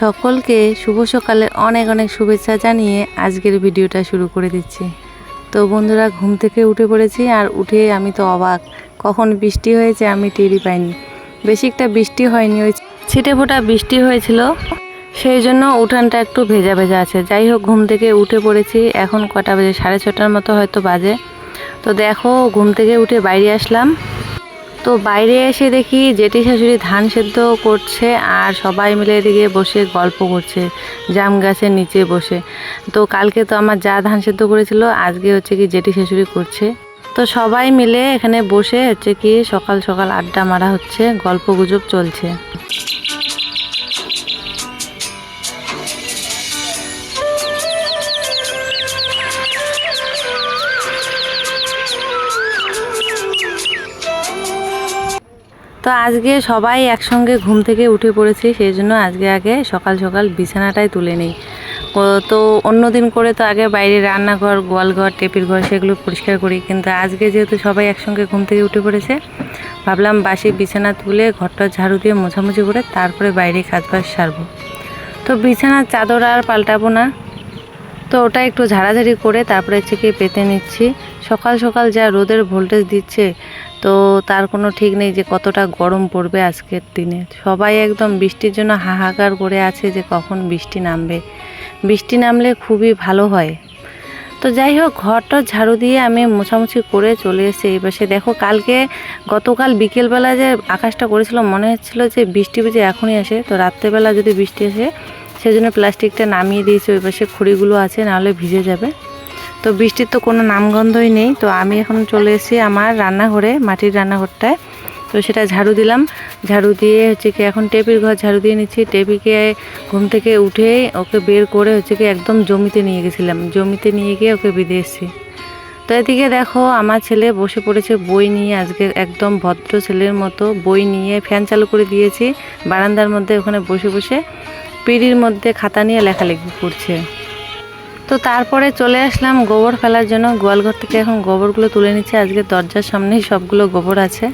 সকলকে শুভ সকালে অনেক অনেক শুভেচ্ছা জানিয়ে আজকের ভিডিওটা শুরু করে দিচ্ছি। তো বন্ধুরা, ঘুম থেকে উঠে পড়েছি আর উঠে আমি তো অবাক। কখন বৃষ্টি হয়েছে আমি টেরি পাইনি। বেশি একটা বৃষ্টি হয়নি, ওই ছিটে ফোটা বৃষ্টি হয়েছিল। সেই জন্য উঠানটা একটু ভেজা ভেজা আছে। যাই হোক, ঘুম থেকে উঠে পড়েছি। এখন কটা বাজে? সাড়ে ছটার মতো হয়তো বাজে। তো দেখো, ঘুম থেকে উঠে বাইরে আসলাম। তো বাইরে এসে দেখি জেঠি শাশুড়ি ধান সেদ্ধ করছে আর সবাই মিলে এদিকে বসে গল্প করছে, জাম গাছের নিচে বসে। তো কালকে তো আমার যা ধান সেদ্ধ করেছিল, আজকে হচ্ছে কি জেঠি শাশুড়ি করছে। তো সবাই মিলে এখানে বসে হচ্ছে কি সকাল সকাল আড্ডা মারা হচ্ছে, গল্প গুজব চলছে। তো আজকে সবাই একসঙ্গে ঘুম থেকে উঠে পড়েছি, সেই জন্য আজকে আগে সকাল সকাল বিছানাটাই তুলে নিই। তো অন্য দিন করে তো আগে বাইরে রান্নাঘর, গোয়ালঘর, টেপির ঘর সেগুলো পরিষ্কার করি, কিন্তু আজকে যেহেতু সবাই একসঙ্গে ঘুম থেকে উঠে পড়েছে, ভাবলাম বাসি বিছানা তুলে ঘরটা ঝাড়ু দিয়ে মোছামুছি করে তারপরে বাইরে কাজ বাজ সারবো। তো বিছানার চাদর আর পাল্টাবো না। তো ওটা একটু ঝাড়াঝাড়ি করে তারপরে হচ্ছে কি পেতে নিচ্ছি। সকাল সকাল যা রোদের ভোল্টেজ দিচ্ছে তো তার কোনো ঠিক নেই যে কতটা গরম পড়বে আজকের দিনে। সবাই একদম বৃষ্টির জন্য হাহাকার করে আছে যে কখন বৃষ্টি নামবে। বৃষ্টি নামলে খুবই ভালো হয়। তো যাই হোক, ঘরটা ঝাড়ু দিয়ে আমি মোছামুছি করে চলে এসেছি। এই পাশে দেখো, কালকে গতকাল বিকেলবেলা যে আকাশটা করেছিল, মনে হচ্ছিল যে বৃষ্টি বুঝে এখনই আসে। তো রাত্রেবেলা যদি বৃষ্টি আসে সেই জন্য প্লাস্টিকটা নামিয়ে দিয়েছি। ওই পাশে খড়িগুলো আছে, নাহলে ভিজে যাবে। তো বৃষ্টির তো কোনো নামগন্ধই নেই, তো আমি এখন চলে এসেছি আমার রান্নাঘরে, মাটির রান্নাঘরটায়। তো সেটা ঝাড়ু দিলাম। ঝাড়ু দিয়ে হচ্ছে কি এখন টেপির ঘর ঝাড়ু দিয়ে নিচ্ছি। টেপিকে ঘুম থেকে উঠে ওকে বের করে হচ্ছে কি একদম জমিতে নিয়ে গেছিলাম। জমিতে নিয়ে গিয়ে ওকে বেঁধে এসেছি তো এদিকে দেখো আমার ছেলে বসে পড়েছে বই নিয়ে, আজকে একদম ভদ্র ছেলের মতো বই নিয়ে ফ্যান চালু করে দিয়েছি। বারান্দার মধ্যে ওখানে বসে বসে পিড়ির মধ্যে খাতা নিয়ে লেখালেখি করছে। তো তারপরে চলে আসলাম গোবর ফেলার জন্য গোয়ালঘর থেকে এখন গোবরগুলো তুলে নিচ্ছে। আজকে দরজার সামনেই সবগুলো গোবর আছে।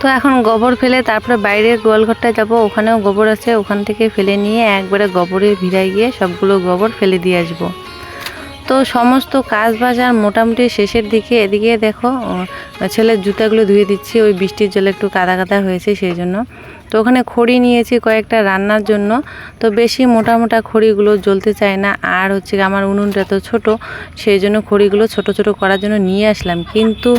তো এখন গোবর ফেলে তারপরে বাইরের গোয়ালঘরটায় যাব। ওখানেও গোবর আছে। ওখান থেকে ফেলে নিয়ে একবারে গোবরে ভিড়াই গিয়ে সবগুলো গোবর ফেলে দিয়ে আসব। তো সমস্ত কাজ বাজ আর মোটামুটি শেষের দিকে এদিকে দেখো ছেলের জুতাগুলো ধুয়ে দিচ্ছি। ওই বৃষ্টির জলে একটু কাদা কাদা হয়েছে সেই জন্য। তো ওখানে খড়ি নিয়েছি কয়েকটা রান্নার জন্য। তো বেশি মোটা মোটা খড়িগুলো জ্বলতে চায় না। আর হচ্ছে আমার উনুনটা তো ছোট, সেই জন্য খড়িগুলো ছোট ছোট করার জন্য নিয়ে আসলাম। কিন্তু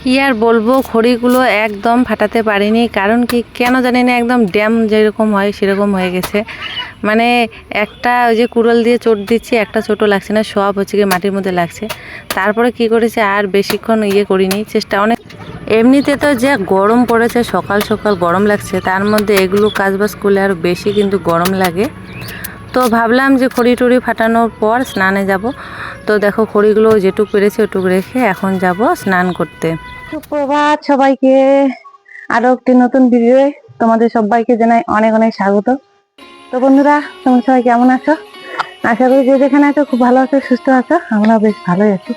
কি আর বলব, খড়িগুলো একদম ফাটাতে পারিনি। কারণ কি কেন জানি না, একদম ড্যাম যেরকম হয় সেরকম হয়ে গেছে। মানে একটা ওই যে কুড়াল দিয়ে চোট দিচ্ছি, একটা ছোটো লাগছে না, সব হচ্ছে গিয়ে মাটির মধ্যে লাগছে। তারপরে কি করেছে, আর বেশিক্ষণ ইয়ে করিনি। চেষ্টা অনেক এমনিতে তো যে গরম পড়েছে, সকাল সকাল গরম লাগছে, তার মধ্যে এগুলো কাজবাজ করলে আরও বেশি কিন্তু গরম লাগে। তো ভাবলাম যে খড়ি টড়ি ফাটানোর পর স্নানে যাব। তো দেখো খড়িগুলো যেটুক পেরেছে ওটুক রেখে এখন যাব স্নান করতে। সুপ্রভাত সবাইকে। আরও একটি নতুন ভিডিও তোমাদের সবাইকে জানাই অনেক অনেক স্বাগত। তো বন্ধুরা, তোমরা সবাই কেমন আছো? আশা করি যে যেখানে আছো খুব ভালো আছো, সুস্থ আছো আমরা বেশ ভালোই আছি।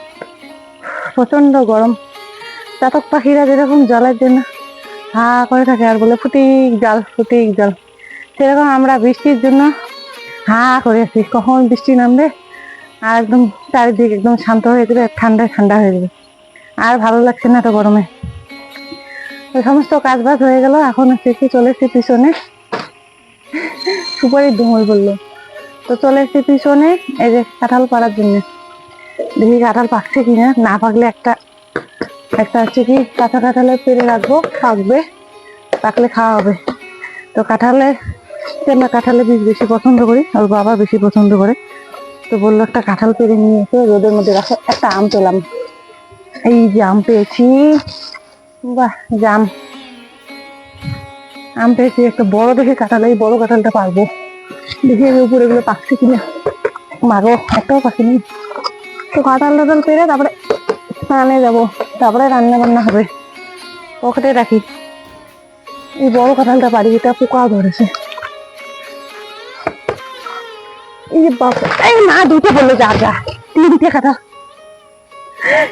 প্রচণ্ড গরম। চাতক পাখিরা যেরকম জলের জন্য হা করে থাকে আর বলে, ফুটিক জল ফুটিক জল। সেরকম আমরা বৃষ্টির জন্য হা করে আছি কখন বৃষ্টি নামবে? আর একদম চারিদিক একদম শান্ত হয়ে যাবে ঠান্ডায় ঠান্ডা হয়ে যাবে। আর ভালো লাগছে না তো গরমে। সমস্ত কাজ বাজ হয়ে গেল, এখন কি চলে এসেছি পিছনে। সুপারি ডুমুর বলল। তো চলে এসেছি পিছনে, এই যে কাঁঠাল পাড়ার জন্য। দেখি কাঁঠাল পাকছে কিনা, না পাকলে একটা একটা হচ্ছে কি, কাঁচা কাঁঠালে পেরে রাখব থাকবে পাকলে খাওয়া হবে। তো কাঁঠালে আমরা কাঁঠালের বীজ বেশি পছন্দ করি ওর বাবা বেশি পছন্দ করে। তো বলল একটা কাঁঠাল পেরে নিয়ে এসে রোদের মধ্যে রাখো, একটা আম পেলাম। এই যে আম পেয়েছি, বাহ জাম আম। পেয়েছি, একটা বড় দেখে কাঁঠাল, এই বড় কাঁঠালটা পারব। দেখি আমি উপরে এগুলো পাকছে কিনা। মারো, একটাও পাখিনি তো কাঁঠাল টাঠাল পেরে তারপরে স্নানে যাব। তারপরে রান্না বান্না হবে। পকেটে রাখি। এই বড় কাঁঠালটা পারি পোকা ধরেছে। এই এই মা দুটো বলল, যা যা, তিনটে কাঁঠাল।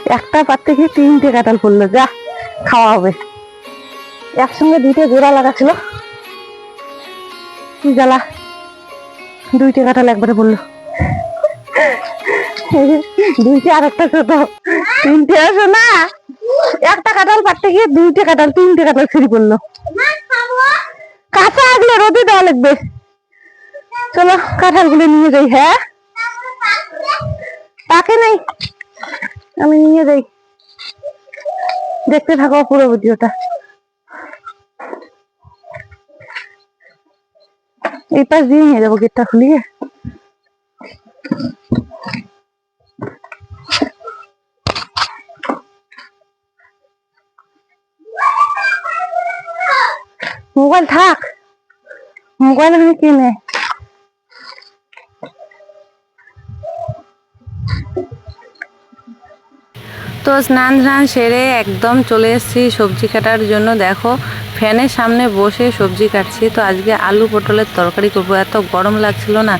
একটা পাত্রে খেয়ে তিনটে কাঁঠাল পড়ল যা, খাওয়া হবে। একসঙ্গে দুইটা জোড়া লাগা কি জ্বালা। দুইটা কাঁঠাল একবারে বলল। দুইটা আর একটা ছোট। তিনটে আসো না। একটা কাঁঠাল পারতে গিয়ে দুইটা কাঁঠাল, তিনটে কাঁঠাল ছিঁড়ি পড়ল কাঁচা আগলে, রোদে দেওয়া লাগবে। চলো কাঁঠালগুলো নিয়ে যাই হ্যাঁ? পাকে নেই। আমি নিয়ে যাই। দেখতে থাকো পুরো ভিডিওটা। এই পাশ দিয়ে নিয়ে যাব গেটটা খুলিয়ে। মোবাইল থাক। মোবাইল আমি কিনে। তো স্নান ধান সেরে একদম চলে এসেছি সবজি কাটার জন্য। দেখো ফ্যানের সামনে বসে সবজি কাটছি। তো আজকে আলু পটলের তরকারি করব। এত গরম লাগছিল না।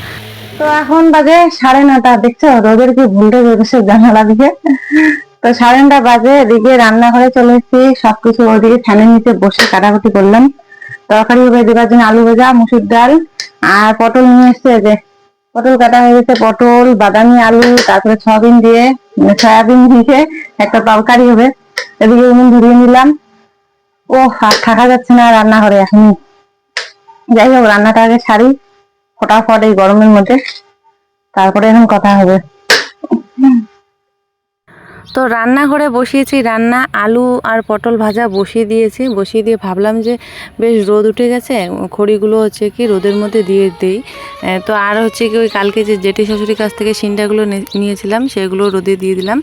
তো এখন বাজে সাড়ে নটা। দেখছ রোদের কি ভুলতে বেরোছে জানালা দিকে? তো সাড়ে নটা বাজে এদিকে রান্নাঘরে চলে এসেছি। সবকিছু ওদিকে ফ্যানের নিচে বসে কাটাকুটি করলাম। তরকারি হবে দেবার জন্য আলু ভাজা, মুসুর ডাল আর পটল নিয়ে এসছে যে। পটল কাটা হয়ে গেছে, পটল, বাদামি আলু, তারপরে সয়াবিন দিয়ে সয়াবিন দিয়ে একটা তরকারি হবে। এদিকে উনুন ধরিয়ে নিলাম। ও আর থাকা যাচ্ছে না রান্নাঘরে এখন যাই হোক, রান্নাটা আগে সারি। ফটাফট এই গরমের মধ্যে। তারপরে এখন কথা হবে। তো রান্নাঘরে বসিয়েছি রান্না, আলু আর পটল ভাজা বসিয়ে দিয়েছি। বসিয়ে দিয়ে ভাবলাম যে বেশ রোদ উঠে গেছে, খড়িগুলো হচ্ছে কি রোদের মধ্যে দিয়ে দিই। তো আর হচ্ছে কি ওই কালকে যে জেঠি শাশুড়ির কাছ থেকে সিন্ডাগুলো নিয়েছিলাম, সেগুলো রোদে দিয়ে দিলাম।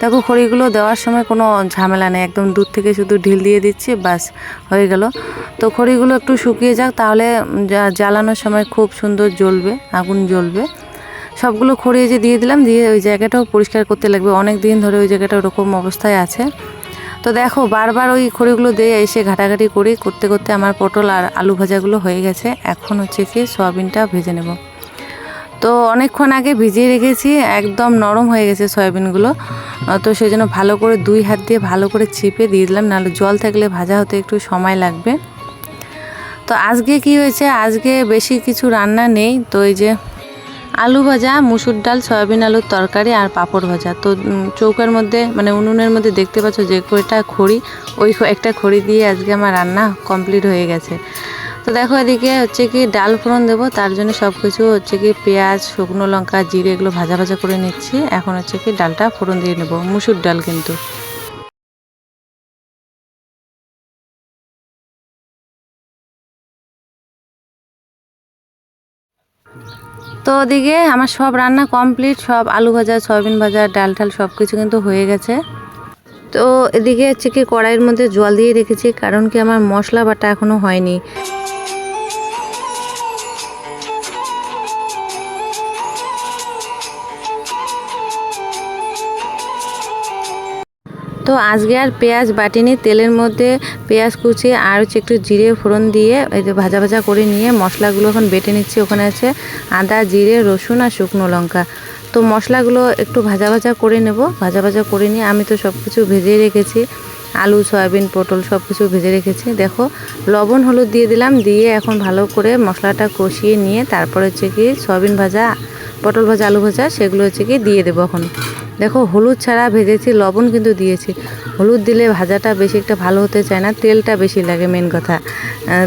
দেখো খড়িগুলো দেওয়ার সময় কোনো ঝামেলা নেই, একদম দূর থেকে শুধু ঢিল দিয়ে দিচ্ছি বাস হয়ে গেল। তো খড়িগুলো একটু শুকিয়ে যাক, তাহলে জ্বালানোর সময় খুব সুন্দর জ্বলবে, আগুন জ্বলবে। সবগুলো খড়িয়ে যে দিয়ে দিলাম, দিয়ে ওই জায়গাটাও পরিষ্কার করতে লাগবে। অনেক দিন ধরে ওই জায়গাটা ওরকম অবস্থায় আছে। তো দেখো, বারবার ওই খড়িগুলো দিয়ে এসে ঘাটাঘাটি করি। করতে করতে আমার পটল আর আলু ভাজাগুলো হয়ে গেছে। এখন হচ্ছে কি সয়াবিনটা ভেজে নেব। তো অনেকক্ষণ আগে ভিজিয়ে রেখেছি, একদম নরম হয়ে গেছে সয়াবিনগুলো। তো সেই জন্য ভালো করে দুই হাত দিয়ে ভালো করে চিপে দিয়ে দিলাম। নাহলে জল থাকলে ভাজা হতে একটু সময় লাগবে। তো আজকে কি হয়েছে? আজকে বেশি কিছু রান্না নেই। তো এই যে আলু ভাজা, মুসুর ডাল, সয়াবিন আলুর তরকারি আর পাঁপড় ভাজা। তো চৌকার মধ্যে মানে উনুনের মধ্যে দেখতে পাচ্ছ যে কয়টা খড়ি, ওই একটা খড়ি দিয়ে আজকে আমার রান্না কমপ্লিট হয়ে গেছে। তো দেখো এদিকে হচ্ছে কি ডাল ফোড়ন দেবো, তার জন্য সব কিছু হচ্ছে কি পেঁয়াজ, শুকনো লঙ্কা, জিরে, এগুলো ভাজা ভাজা করে নিচ্ছি। এখন হচ্ছে কি ডালটা ফোড়ন দিয়ে নেব, মুসুর ডাল কিন্তু। তো ওদিকে আমার সব রান্না কমপ্লিট, সব আলু ভাজা, সয়াবিন ভাজা, ডাল ঠাল সব কিছু কিন্তু হয়ে গেছে। তো এদিকে হচ্ছে কি কড়াইয়ের মধ্যে জল দিয়ে রেখেছি, কারণ কি আমার মশলা বাটা এখনও হয়নি। তো আজকে আর পেঁয়াজ বাটিনি, তেলের মধ্যে পেঁয়াজ কুচি আর হচ্ছে একটু জিরে ফোড়ন দিয়ে এই যে ভাজা ভাজা করে নিয়ে মশলাগুলো এখন বেটে নিচ্ছি। ওখানে আছে আদা, জিরে, রসুন আর শুকনো লঙ্কা। তো মশলাগুলো একটু ভাজা ভাজা করে নেব। ভাজা ভাজা করে নিয়ে আমি তো সব কিছু ভেজে রেখেছি। আলু, সয়াবিন, পটল সব কিছু ভেজে রেখেছি। দেখো, লবণ, হলুদ দিয়ে দিলাম। দিয়ে এখন ভালো করে মশলাটা কষিয়ে নিয়ে তারপরে হচ্ছে কি সয়াবিন ভাজা, পটল ভাজা, আলু ভাজা সেগুলো হচ্ছে কি দিয়ে দেবো এখন। দেখো, হলুদ ছাড়া ভেজেছি, লবণ কিন্তু দিয়েছি। হলুদ দিলে ভাজাটা বেশি একটা ভালো হতে চায় না, তেলটা বেশি লাগে মেন কথা।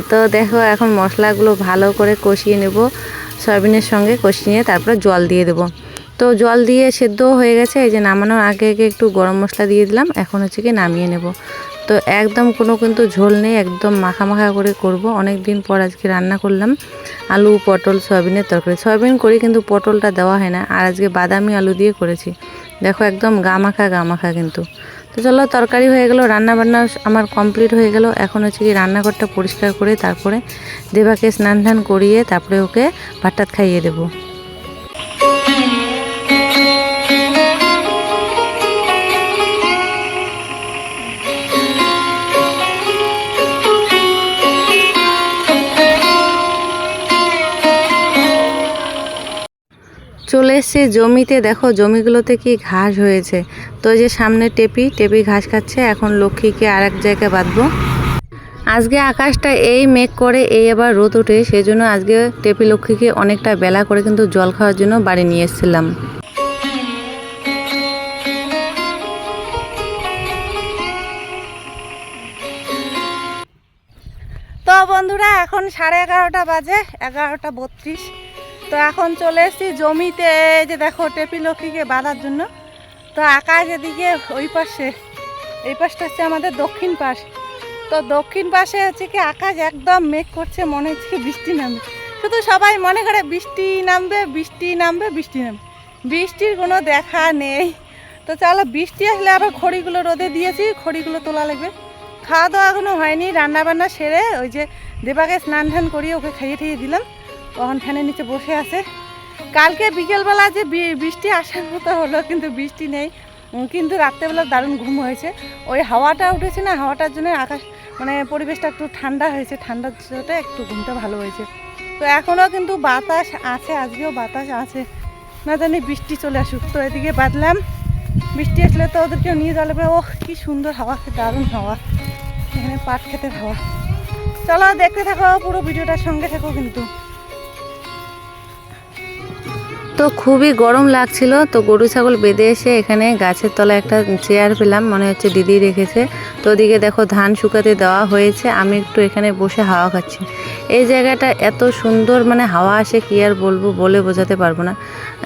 তো দেখো, এখন মশলাগুলো ভালো করে কষিয়ে নেব, সয়াবিনের সঙ্গে কষিয়ে তারপরে জল দিয়ে দেবো। তো জল দিয়ে সেদ্ধ হয়ে গেছে, এই যে নামানোর আগে আগে একটু গরম মশলা দিয়ে দিলাম, এখন হচ্ছে কি নামিয়ে নেব। তো একদম কোনো কিন্তু ঝোল নেই, একদম মাখা মাখা করে করব। অনেক দিন পর আজকে রান্না করলাম, আলু, পটল, সয়াবিনের তরকারি। সয়াবিন করি কিন্তু পটলটা দেওয়া হয় না, আর আজকে বাদামি আলু দিয়ে করেছি। দেখো একদম গামাখা গামাখা কিন্তু। তো চলো, তরকারি হয়ে গেল রান্না বান্না আমার কমপ্লিট হয়ে গেল। এখন হচ্ছে কি রান্নাঘরটা পরিষ্কার করে, তারপরে দেবাকে স্নান ধান করিয়ে তারপরে ওকে ভাত টাত খাইয়ে দেবো। চলে এসছে জমিতে। দেখো, জমিগুলোতে কি ঘাস হয়েছে। তো এই যে সামনে টেপি টেপি ঘাস খাচ্ছে। এখন লক্ষ্মীকে আর এক জায়গায় বাঁধবো। আজকে আকাশটা এই মেঘ করে, এই আবার রোদ ওঠে। সেই জন্য আজকে টেপি লক্ষ্মীকে অনেকটা বেলা করে কিন্তু জল খাওয়ার জন্য বাড়ি নিয়ে এসেছিলাম। তো বন্ধুরা, এখন সাড়ে এগারোটা বাজে, এগারোটা বত্রিশ। তো এখন চলে এসেছি জমিতে যে দেখো টেপি লক্ষ্মীকে বাঁধার জন্য। তো আকাশ এদিকে ওই পাশে, এই পাশটা হচ্ছে আমাদের দক্ষিণ পাশ। তো দক্ষিণ পাশে হচ্ছে কি আকাশ একদম মেঘ করছে, মনে হচ্ছে কি বৃষ্টি নামবে। শুধু সবাই মনে করে বৃষ্টি নামবে বৃষ্টি নামবে বৃষ্টি নামবে। বৃষ্টির কোনো দেখা নেই। তো চলো বৃষ্টি আসলে আবার খড়িগুলো রোদে দিয়েছি, খড়িগুলো তোলা লাগবে। খাওয়া দাওয়া এখনও হয়নি রান্না বান্না সেরে ওই যে দেবাকে স্নান ধান করিয়ে ওকে খাইয়ে ঠাইয়ে দিলাম। তখন ফ্যানের নিচে বসে আছে। কালকে বিকেলবেলা যে বৃষ্টি আসার মতো হলো, কিন্তু বৃষ্টি নেই। কিন্তু রাত্রেবেলা দারুণ ঘুম হয়েছে। ওই হাওয়াটা উঠেছে না, হাওয়াটার জন্য আকাশ মানে পরিবেশটা একটু ঠান্ডা হয়েছে। ঠান্ডার জন্য একটু ঘুমটা ভালো হয়েছে। তো এখনও কিন্তু বাতাস আছে, আজকেও বাতাস আছে। না জানি বৃষ্টি চলে আসুক। তো এদিকে বাদলাম। বৃষ্টি আসলে তো ওদেরকেও নিয়ে যাবে ও কি সুন্দর হাওয়া দারুণ হাওয়া। এখানে পাট খেতে হাওয়া। চলো দেখতে থাকো পুরো ভিডিওটার সঙ্গে থাকো কিন্তু। তো খুবই গরম লাগছিল। তো গরু ছাগল বেঁধে এসে এখানে গাছের তলায় একটা চেয়ার পেলাম, মনে হচ্ছে দিদি রেখেছে। তো ওদিকে দেখো ধান শুকাতে দেওয়া হয়েছে, আমি একটু এখানে বসে হাওয়া খাচ্ছি। এই জায়গাটা এত সুন্দর মানে হাওয়া আসে কি আর বলব, বলে বোঝাতে পারব না।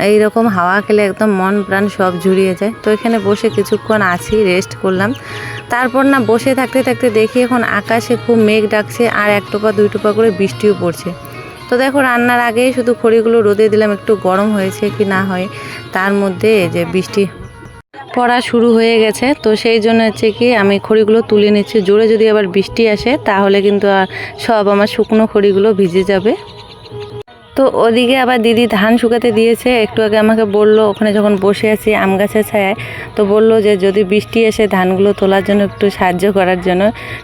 এই রকম হাওয়া খেলে একদম মন প্রাণ সব জুড়িয়ে যায়। তো এখানে বসে কিছুক্ষণ আছি রেস্ট করলাম। তারপর না বসে থাকতে থাকতে দেখি এখন আকাশে খুব মেঘ ডাকছে, আর এক টোপা, দুই টোপা করে বৃষ্টিও পড়ছে। তো দেখো, রান্নার আগে শুধু খড়িগুলো রোদে দিলাম, একটু গরম হয়েছে কি না হয়, তার মধ্যে যে বৃষ্টি পড়া শুরু হয়ে গেছে। তো সেই জন্য হচ্ছে কি, আমি খড়িগুলো তুলে নিচ্ছি। জোরে যদি আবার বৃষ্টি আসে, তাহলে কিন্তু সব আমার শুকনো খড়িগুলো ভিজে যাবে। তো ওদিকে আবার দিদি ধান শুকাতে দিয়েছে। একটু আগে আমাকে বলল ওখানে যখন বসে আছি আম গাছের ছায়ায় তো বলল যে যদি বৃষ্টি এসে ধানগুলো তোলার জন্য একটু সাহায্য করার জন্য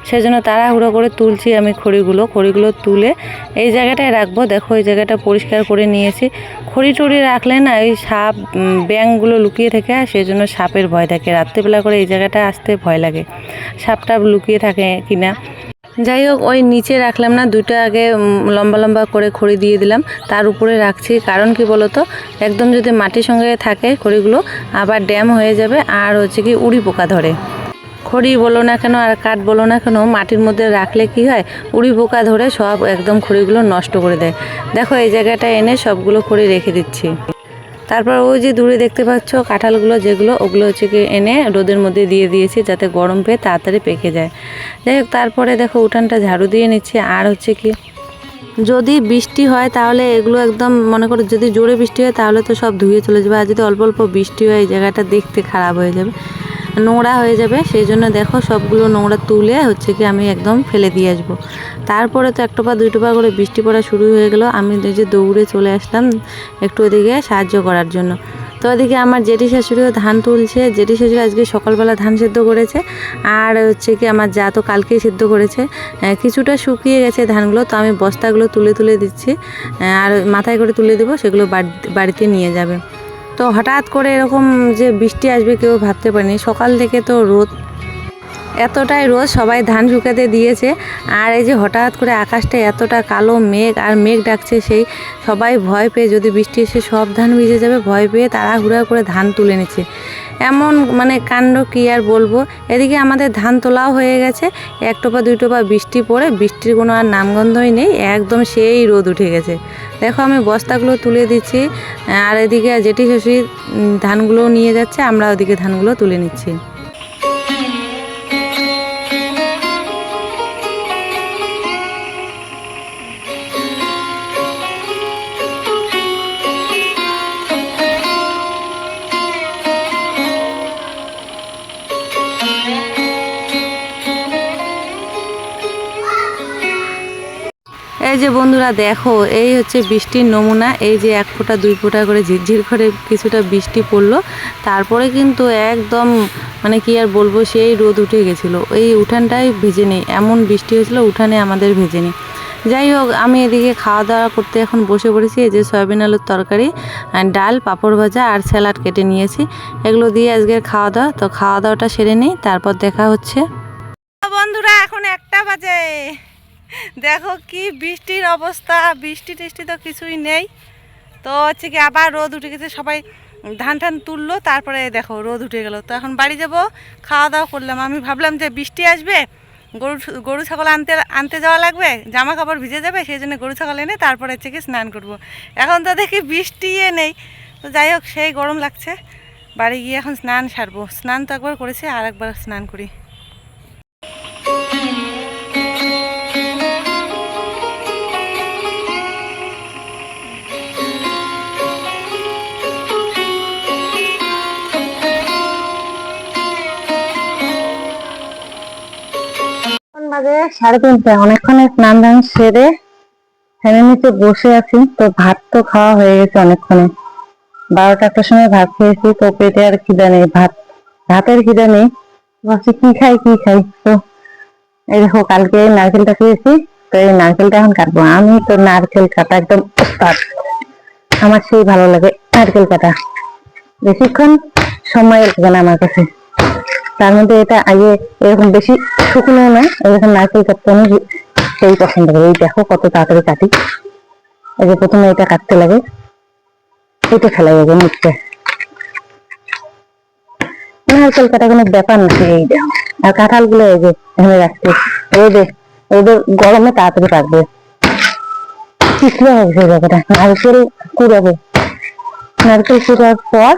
সেজন্য তাড়াহুড়ো করে তুলছি আমি খড়িগুলো। খড়িগুলো তুলে এই জায়গাটায় রাখব। দেখো এই জায়গাটা পরিষ্কার করে নিয়েছি। খড়ি টড়ি রাখলে না ওই সাপ উম, ব্যাঙগুলো লুকিয়ে থাকে আর সেই জন্য সাপের ভয় থাকে। রাত্রেবেলা করে এই জায়গাটা আসতে ভয় লাগে। সাপটা লুকিয়ে থাকে কিনা। যাই হোক, ওই নিচে রাখলাম না, দুটো আগে লম্বা লম্বা করে খড়ি দিয়ে দিলাম। তার উপরে রাখছি, কারণ কি বলতো, একদম যদি মাটির সঙ্গে থাকে খড়িগুলো, আবার ড্যাম হয়ে যাবে, আর হচ্ছে কি উড়ি পোকা ধরে। খড়ি বলো না কেন, আর কাঠ বলো না কেন, মাটির মধ্যে রাখলে কি হয়, উড়ি পোকা ধরে সব একদম খড়িগুলো নষ্ট করে দেয়। দেখো, এই জায়গাটা এনে সবগুলো খড়ি রেখে দিচ্ছি। তারপর ওই যে দূরে দেখতে পাচ্ছ কাঁঠালগুলো যেগুলো, ওগুলো হচ্ছে কি এনে রোদের মধ্যে দিয়ে দিয়েছি যাতে গরম পেয়ে তাড়াতাড়ি পেকে যায়। যাই হোক, তারপরে দেখো উঠানটা ঝাড়ু দিয়ে নিচ্ছে, আর হচ্ছে কি যদি বৃষ্টি হয় তাহলে এগুলো একদম মনে করো যদি জোরে বৃষ্টি হয় তাহলে তো সব ধুয়ে চলে যাবে, আর যদি অল্প অল্প বৃষ্টি হয় এই জায়গাটা দেখতে খারাপ হয়ে যাবে। নোংরা হয়ে যাবে, সেই জন্য দেখো সবগুলো নোংরা তুলে হচ্ছে কি আমি একদম ফেলে দিয়ে আসব। তারপরে তো এক টোপা দুই টোপা করে বৃষ্টি পড়া শুরু হয়ে গেল, আমি যে দৌড়ে চলে আসলাম একটু ওদিকে সাহায্য করার জন্য। তো ওদিকে আমার জেঠি শাশুড়িও ধান তুলছে, জেঠি শাশুড়ি আজকে সকালবেলা ধান সেদ্ধ করেছে, আর হচ্ছে কি আমার যা তো কালকেই সেদ্ধ করেছে কিছুটা শুকিয়ে গেছে ধানগুলো, তো আমি বস্তাগুলো তুলে তুলে দিচ্ছি আর মাথায় করে তুলে দেবো, সেগুলো বাড়িতে নিয়ে যাবে। তো হঠাৎ করে এরকম যে বৃষ্টি আসবে কেউ ভাবতে পারেনি। সকাল থেকে তো রোদ এতটাই রোদ সবাই ধান শুকাতে দিয়েছে। আর এই যে হঠাৎ করে আকাশটা এতটা কালো মেঘ আর মেঘ ডাকছে সেই সবাই ভয় পেয়ে যদি বৃষ্টি এসে সব ধান ভিজে যাবে ভয় পেয়ে তাড়াহুড়া করে ধান তুলে নিচ্ছে। এমন মানে কাণ্ড কি আর বলব? এদিকে আমাদের ধান তোলাও হয়ে গেছে এক টোপা দুই টোপা বৃষ্টি পড়ে বৃষ্টির কোনো আর নামগন্ধই নেই একদম সেই রোদ উঠে গেছে। দেখো আমি বস্তাগুলো তুলে দিচ্ছি আর এদিকে জেঠি উম, ধানগুলো নিয়ে যাচ্ছে আমরা ওদিকে ধানগুলো তুলে নিচ্ছি। এই যে বন্ধুরা দেখো, এই হচ্ছে বৃষ্টির নমুনা। এই যে এক ফোঁটা, দুই ফোঁটা করে ঝিরঝির করে কিছুটা বৃষ্টি পড়ল। তারপরে কিন্তু একদম মানে কি আর বলব, সেই রোদ উঠে গেছিল। এই উঠানটাই ভেজে নেই, এমন বৃষ্টি হয়েছিল, উঠানে আমাদের ভেজে নেই। যাই হোক, আমি এদিকে খাওয়া দাওয়া করতে এখন বসে পড়েছি। এই যে সয়াবিন আলুর তরকারি ডাল, পাঁপড় ভাজা আর স্যালাড কেটে নিয়েছি। এগুলো দিয়ে আজকের খাওয়া দাওয়া তো খাওয়া দাওয়াটা সেরে নিই, তারপর দেখা হচ্ছে। বন্ধুরা, এখন একটা বাজে। দেখো কি বৃষ্টির অবস্থা, বৃষ্টি টিষ্টি তো কিছুই নেই। তো হচ্ছে কি আবার রোদ উঠে গেছে, সবাই ধান টান তুললো, তারপরে দেখো রোদ উঠে গেল। তো এখন বাড়ি যাব, খাওয়া দাওয়া করলাম। আমি ভাবলাম যে বৃষ্টি আসবে, গরু গরু ছাগল আনতে আনতে যাওয়া লাগবে জামা কাপড় ভিজে যাবে, সেই জন্য গরু ছাগল এনে তারপরে হচ্ছে কি স্নান করব। এখন তো দেখি বৃষ্টি নেই। তো যাই হোক, সেই গরম লাগছে। বাড়ি গিয়ে এখন স্নান সারবো। স্নান তো একবার করেছি আর একবার স্নান করি। বাজে সাড়ে তিনটে, অনেকক্ষণ স্নান দান সেরে ফ্যানের নিচে বসে আছি। তো ভাত তো খাওয়া হয়ে গেছে অনেকক্ষণে। বারোটা একটার সময় ভাত খেয়েছি, তো পেটে আর খিদা নেই, ভাত, ভাতের খিদা নেই। ভাবছি কি খাই কি খাই? তো এই দেখো, কালকে নারকেলটা খেয়েছি, তো এই নারকেলটা এখন কাটবো। আমি তো নারকেল কাটা একদম আমার সেই ভালো লাগে নারকেল কাটা। বেশিক্ষণ সময় লাগবে না আমার কাছে। তার মধ্যে এটা আগে এরকম বেশি শুকনো না, এরকম নারকেল কাটতে সেই পছন্দ করি। এই দেখো কত তাড়াতাড়ি কাটি। এই যে প্রথমে এটা কাটতে লাগে, কেটে ফেলা যাবে মুখতে নারকেল কাটা কোনো ব্যাপার না এই দেখো আর কাঁঠালগুলো এই যে এখানে রাখছি। এই যে গরমে তাড়াতাড়ি পাকবে। পিছলে হবে সেই জায়গাটা নারকেল কুড়াবো। নারকেল কুড়ার পর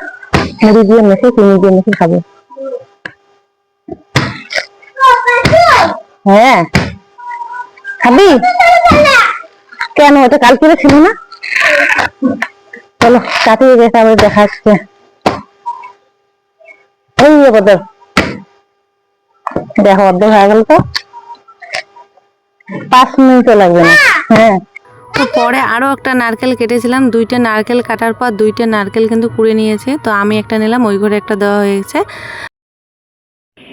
মুড়ি দিয়ে মেখে চিনি দিয়ে মেখে খাব। হ্যাঁ। খাবি? কেন ওটা কাল করে ছিল না? চলো কাটিয়ে গেছে আবার দেখা যাচ্ছে এই কত দেখো, অর্ধেক হয়ে গেল তো। পাঁচ মিনিটও লাগবে না। হ্যাঁ। তো পরে আরও একটা নারকেল কেটেছিলাম। দুইটা নারকেল কাটার পর দুইটা নারকেল কিন্তু কুড়ে নিয়েছে। তো আমি একটা নিলাম, ওই ঘরে একটা দেওয়া হয়েছে।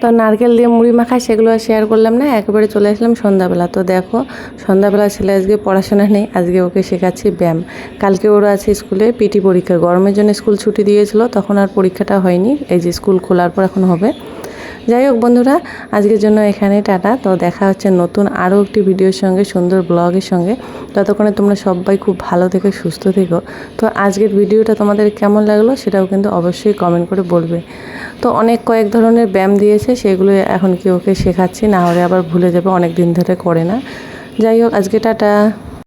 তো নারকেল দিয়ে মুড়ি মাখা সেগুলো শেয়ার করলাম না, একবারে চলে আসলাম সন্ধ্যাবেলা। তো দেখো, সন্ধ্যাবেলা ছেলে আজকে পড়াশোনা নেই, আজকে ওকে শেখাচ্ছি ব্যায়াম। কালকে ওরা আছে স্কুলে পিটি পরীক্ষা, গরমের জন্য স্কুল ছুটি দিয়েছিল, তখন আর পরীক্ষাটা হয়নি, এই যে স্কুল খোলার পর এখন হবে। যাই হোক বন্ধুরা, আজকের জন্য এখানে টাটা। তো দেখা হচ্ছে নতুন আরও একটি ভিডিওর সঙ্গে, সুন্দর ব্লগের সঙ্গে। ততক্ষণে তোমরা সবাই খুব ভালো থেকে, সুস্থ থেকো। তো আজকের ভিডিওটা তোমাদের কেমন লাগল সেটাও কিন্তু অবশ্যই কমেন্ট করে বলবে। তো অনেক কয়েক ধরনের ব্যায়াম দিয়েছে, সেগুলো এখন কি ওকে শেখাচ্ছি, না হলে আবার ভুলে যাবে অনেক দিন ধরে করে না। যাই হোক, আজকে টাটা।